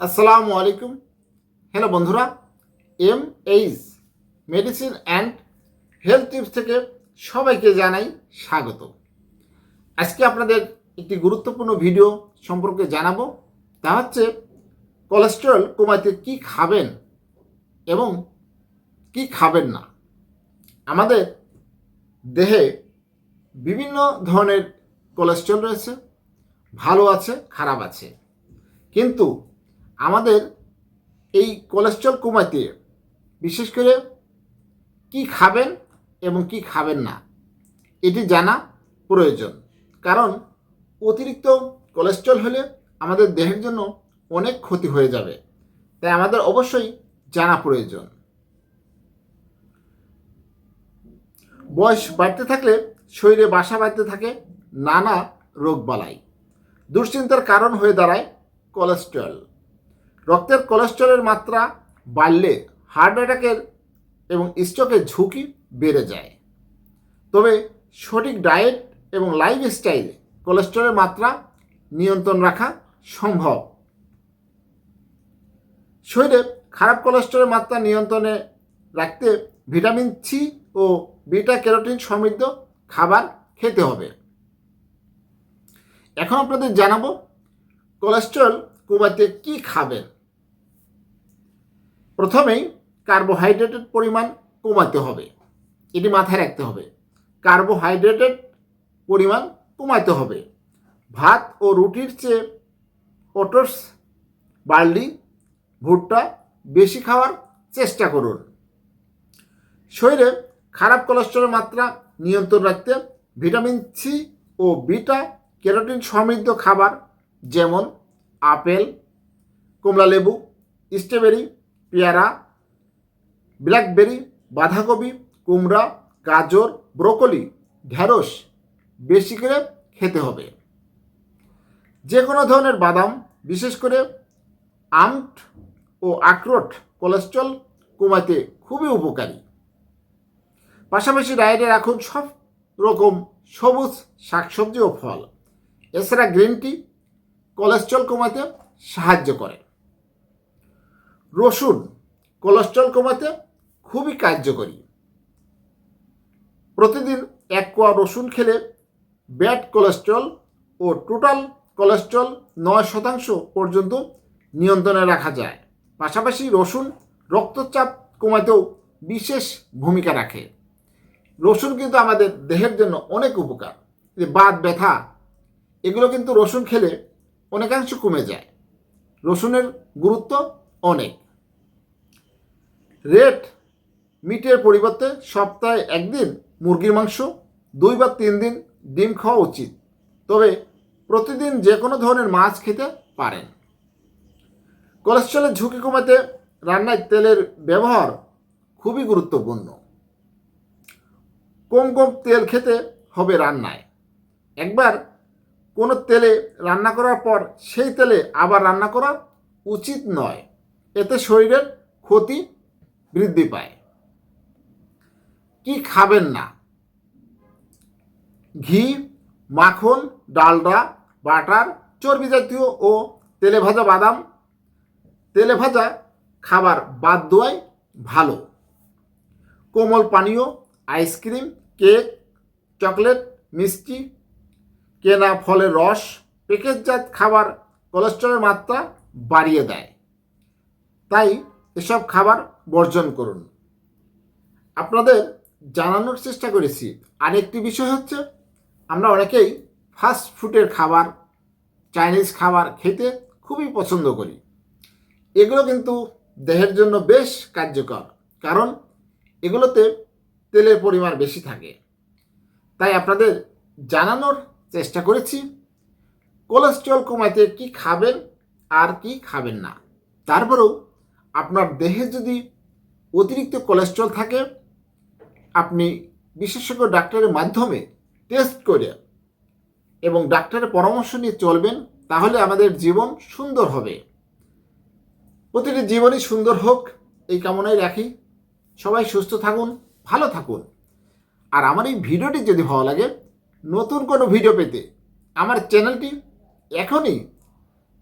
আসসালামু আলাইকুম। হ্যালো বন্ধুরা, M H medicine and health tips থেকে সবাইকে জানাই স্বাগত। আজকে আপনাদের একটি গুরুত্বপূর্ণ ভিডিও সম্পর্কে জানাব। তা হচ্ছে, কোলেস্টেরল কমাতে কি খাবেন এবং কি খাবেন না? আমাদের দেহে বিভিন্ন ধরনের কোলেস্ট্রল রয়েছে, ভালো আছে, খারাপ আছে। কিন্তু আমাদের এই কোলেস্ট্রল কমাতে বিশেষ করে কি খাবেন এবং কি খাবেন না, এটি জানা প্রয়োজন। কারণ অতিরিক্ত কোলেস্ট্রল হলে আমাদের দেহের জন্য অনেক ক্ষতি হয়ে যাবে, তাই আমাদের অবশ্যই জানা প্রয়োজন। বয়স বাড়তে থাকলে শরীরে বাসা বাড়তে থাকে নানা রোগবালাই। দুশ্চিন্তার কারণ হয়ে দাঁড়ায় কোলেস্ট্রল রক্তের কোলেস্ট্রলের মাত্রা বাড়লে হার্ট অ্যাটাকের এবং স্ট্রোকের ঝুঁকি বেড়ে যায়। তবে সঠিক ডায়েট এবং লাইফস্টাইলে কোলেস্ট্রলের মাত্রা নিয়ন্ত্রণ রাখা সম্ভব। শরীরে খারাপ কোলেস্ট্রলের মাত্রা নিয়ন্ত্রণে রাখতে ভিটামিন সি ও বিটা ক্যারোটিন সমৃদ্ধ খাবার খেতে হবে। এখন আপনাদের জানাব কোলেস্ট্রল কমাতে কি খাবেন? প্রথমেই কার্বোহাইড্রেটের পরিমাণ কমাতে হবে। এটি মাথায় রাখতে হবে। কার্বোহাইড্রেটের পরিমাণ কমাতে হবে। ভাত ও রুটির চেয়ে ওটস বার্লি ভুট্টা বেশি খাওয়ার চেষ্টা করুন। শরীরে খারাপ কোলেস্ট্রলের মাত্রা নিয়ন্ত্রণ রাখতে ভিটামিন সি ও বিটা ক্যারোটিন সমৃদ্ধ খাবার যেমন আপেল, কমলালেবু স্ট্রবেরি পেয়ারা ব্ল্যাকবেরি বাঁধাকপি, কুমড়া, গাজর ব্রোকলি ঢ্যাঁড়স বেশি করে খেতে হবে। যে কোনো ধরনের বাদাম, বিশেষ করে আমট ও আখরোট কোলেস্ট্রল কমাতে খুবই উপকারী। পাশাপাশি ডায়েটে রাখুন সব রকম সবুজ শাকসবজি ও ফল। এছাড়া গ্রিন টি কোলেস্ট্রল কমাতে সাহায্য করে। রসুন কোলেস্ট্রল কমাতে খুবই কার্যকরী। প্রতিদিন এক কোয়া রসুন খেলে ব্যাড কোলেস্ট্রল ও টোটাল কোলেস্ট্রল নয় শতাংশ পর্যন্ত নিয়ন্ত্রণে রাখা যায়। পাশাপাশি রসুন রক্তচাপ কমাতেও বিশেষ ভূমিকা রাখে। রসুন কিন্তু আমাদের দেহের জন্য অনেক উপকার। যে ব্যথা, এগুলো কিন্তু রসুন খেলে অনেকাংশ কমে যায়। রসুনের গুরুত্ব অনেক। রেড মিটের পরিবর্তে সপ্তাহে একদিন মুরগির মাংস, দুই বা তিন দিন ডিম খাওয়া উচিত। তবে প্রতিদিন যে কোনো ধরনের মাছ খেতে পারেন। কোলেস্ট্রলের ঝুঁকি কমাতে রান্নায় তেলের ব্যবহার খুবই গুরুত্বপূর্ণ। কম কম তেল খেতে হবে রান্নায়। একবার কোনো তেলে রান্না করার পর সেই তেলে আবার রান্না করা উচিত নয়। এতে শরীরের ক্ষতি বৃদ্ধি পায়। কি খাবেন না? ঘি, মাখন, ডালডা, বাটার, চর্বি জাতীয় ও তেলে ভাজা বাদাম। তেলে ভাজা খাবার বাদ দেওয়াই ভালো। কোমল পানীয়, আইসক্রিম, কেক, চকলেট, মিষ্টি, কেনা ফলের রস প্যাকেটজাত খাবার কোলেস্ট্রলের মাত্রা বাড়িয়ে দেয়। তাই এসব খাবার বর্জন করুন। আপনাদের জানানোর চেষ্টা করেছি। আরেকটি বিষয় হচ্ছে, আমরা অনেকেই ফাস্ট ফুডের খাবার চাইনিজ খাবার খেতে খুবই পছন্দ করি। এগুলো কিন্তু দেহের জন্য বেশ কার্যকর, কারণ এগুলোতে তেলের পরিমাণ বেশি থাকে। তাই আপনাদের জানানোর চেষ্টা করেছি কোলেস্ট্রল কমাতে কি খাবেন আর কি খাবেন না। তারপরেও আপনার দেহে যদি অতিরিক্ত কোলেস্ট্রল থাকে, আপনি বিশেষজ্ঞ ডাক্তারের মাধ্যমে টেস্ট করে এবং ডাক্তারের পরামর্শ নিয়ে চলবেন, তাহলে আমাদের জীবন সুন্দর হবে। প্রতিটি জীবনই সুন্দর হোক, এই কামনায় রাখি। সবাই সুস্থ থাকুন, ভালো থাকুন। আর আমার এই ভিডিওটি যদি ভালো লাগে, নতুন কোনো ভিডিও পেতে আমার চ্যানেলটি এখনই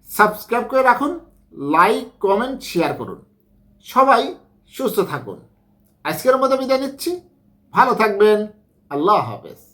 সাবস্ক্রাইব করে রাখুন। লাইক কমেন্ট শেয়ার করুন। সবাই সুস্থ থাকুন। আজকের মতো বিদায় নিচ্ছি। ভালো থাকবেন। আল্লাহ হাফেজ।